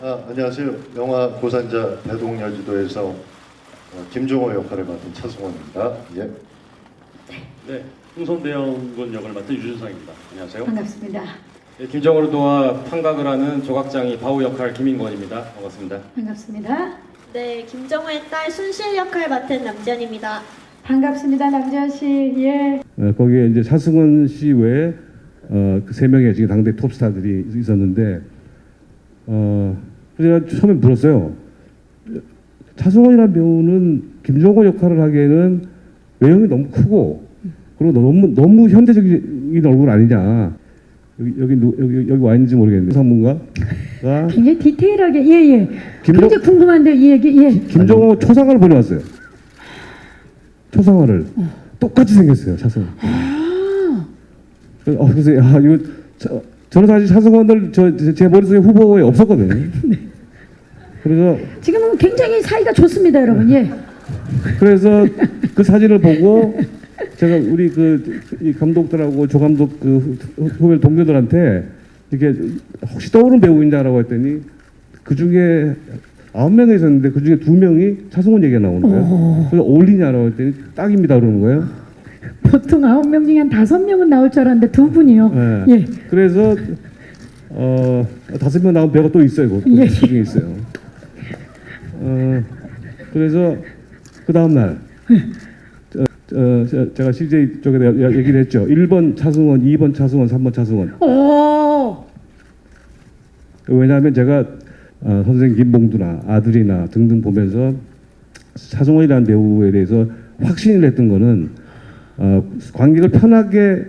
아, 안녕하세요. 영화 고산자 대동여지도에서 어, 김종호 역할을 맡은 차승원입니다. 예. 네, 흥선대원군 역을 맡은 유준상입니다. 안녕하세요. 반갑습니다. 네, 김정으로 도와 판각을 하는 조각장이 바우 역할 김인권입니다. 반갑습니다. 반갑습니다. 네, 김정호의 딸 순실 역할 맡은 남지연입니다. 반갑습니다. 남지현 씨. 예. 어, 거기에 이제 차승원 씨 외에 어, 그 세 명의 지금 당대 톱스타들이 있었는데 어, 제가 처음에 물었어요. 차승원이라는 배우는 김종호 역할을 하기에는 외형이 너무 크고 그리고 너무 너무 현대적인 얼굴 아니냐. 여기 여기 누- 여기, 여기 와 있는지 모르겠는데 상문가가 굉장히 디테일하게 예 예. 김정- 굉장히 궁금한데 이 얘기 예. 김종호 초상화를 보내왔어요. 초상화를 똑같이 생겼어요 차승원. 어, 그래서 야 이거 저, 저는 사실 차승원을 저제 머릿속에 후보에 없었거든요. 그래서 지금은 굉장히 사이가 좋습니다, 여러분. 예. 그래서 그 사진을 보고 제가 우리 그이 감독들하고 조 감독 그 후- 후배 동료들한테 이렇게 혹시 떠오르는 배우 있냐라고 했더니 그 중에 아홉 명이 있었는데 그 중에 두 명이 차승원 얘기가 나오는 거예요. 그래서 어울리냐라고 했더니 딱입니다 그러는 거예요. 보통 아홉 명 중에 한 다섯 명은 나올 줄 알았는데 두 분이요. 예. 예. 그래서 어 다섯 명 나온 배우가 또 있어요. 그 예. 중에 있어요. 어 그래서 그 다음 날 저, 저, 저, 제가 CJ 쪽에 야- 얘기를 했죠. 1번 차승원, 2번 차승원, 3번 차승원. 오. 왜냐하면 제가 어, 선생 김봉두나 아들이나 등등 보면서 차승원이라는 배우에 대해서 확신을 했던 거는 어, 관객을 편하게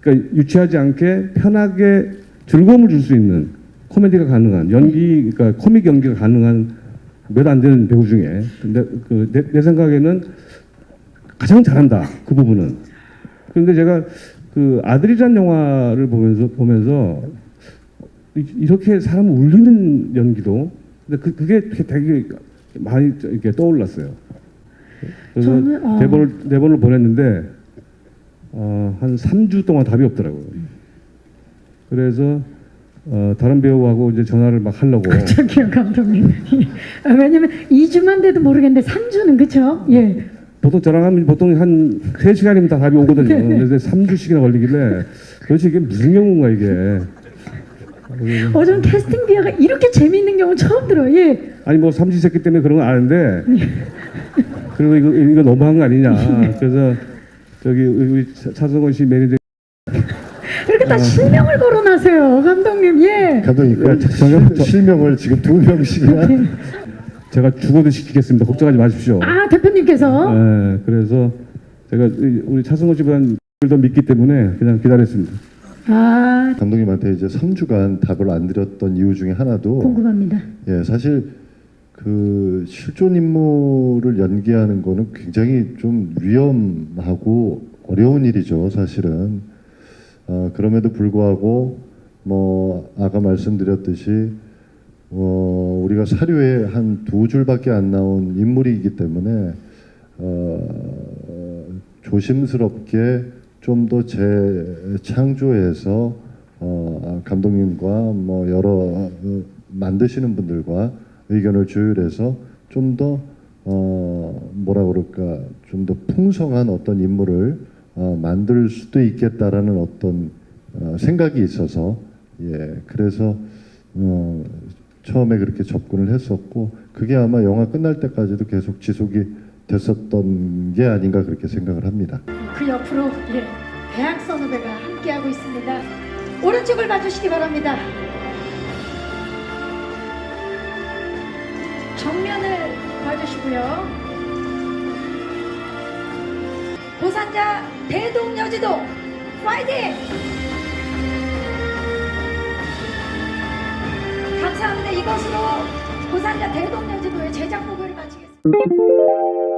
그러니까 유치하지 않게 편하게 즐거움을 줄 수 있는 코미디가 가능한 연기 그러니까 코믹 연기가 가능한 몇 안 되는 배우 중에 근데 그 내, 내 생각에는 가장 잘한다 그 부분은 그런데 제가 그 아들이란 영화를 보면서 보면서 이- 이렇게 사람을 울리는 연기도 근데 그, 그게 되게 많이 이렇게 떠올랐어요. 그래서 저는, 어. 대본을 대본을 보냈는데 어, 한 3주 동안 답이 없더라고요. 그래서 어, 다른 배우하고 이제 전화를 막 하려고 저기요, 감독님. 아, 왜냐면 2주만 돼도 모르겠는데 3주는 그쵸? 예. 보통 저랑 하면 보통 한 3시간이면 다 답이 오거든요. 네. 근데 3주씩이나 걸리길래 도대체 이게 무슨 경우인가 이게. 어전 캐스팅 비하가 이렇게 재미있는 경우 처음 들어요. 예. 아니 뭐 삼시세끼 때문에 그런 건 아는데 그리고 이거 이거 너무한 거 아니냐 그래서 저기 우리 차- 차승원 씨 매니저. 이렇게 다 실명을 거론하세요, 감독님. 예. 감독님, 그 저는 저- 실명을 지금 두 명씩이나? 제가 죽어도 시키겠습니다. 걱정하지 마십시오. 아, 대표님께서? 예, 그래서 제가 이- 우리 차승원 씨보다 더 믿기 때문에 그냥 기다렸습니다. 아, 감독님한테 이제 3주간 답을 안 드렸던 이유 중에 하나도 궁금합니다. 예, 사실 그 실존 인물을 연기하는 거는 굉장히 좀 위험하고 어려운 일이죠, 사실은. 어, 그럼에도 불구하고 뭐 아까 말씀드렸듯이 어, 우리가 사료에 한 두 줄밖에 안 나온 인물이기 때문에 어, 조심스럽게 좀 더 재창조해서 어, 감독님과 뭐 여러 어, 만드시는 분들과 의견을 조율해서 좀더 어, 뭐라 그럴까 좀 더 풍성한 어떤 인물을 어, 만들 수도 있겠다라는 어떤 어, 생각이 있어서 예 그래서 어, 처음에 그렇게 접근을 했었고 그게 아마 영화 끝날 때까지도 계속 지속이 됐었던 게 아닌가 그렇게 생각을 합니다. 그 옆으로 예, 대학 선후배가 함께하고 있습니다. 오른쪽을 봐주시기 바랍니다. 정면을 봐주시고요. 고산자 대동여지도 파이팅! 감사합니다. 이것으로 고산자 대동여지도의 제작 보고를 마치겠습니다.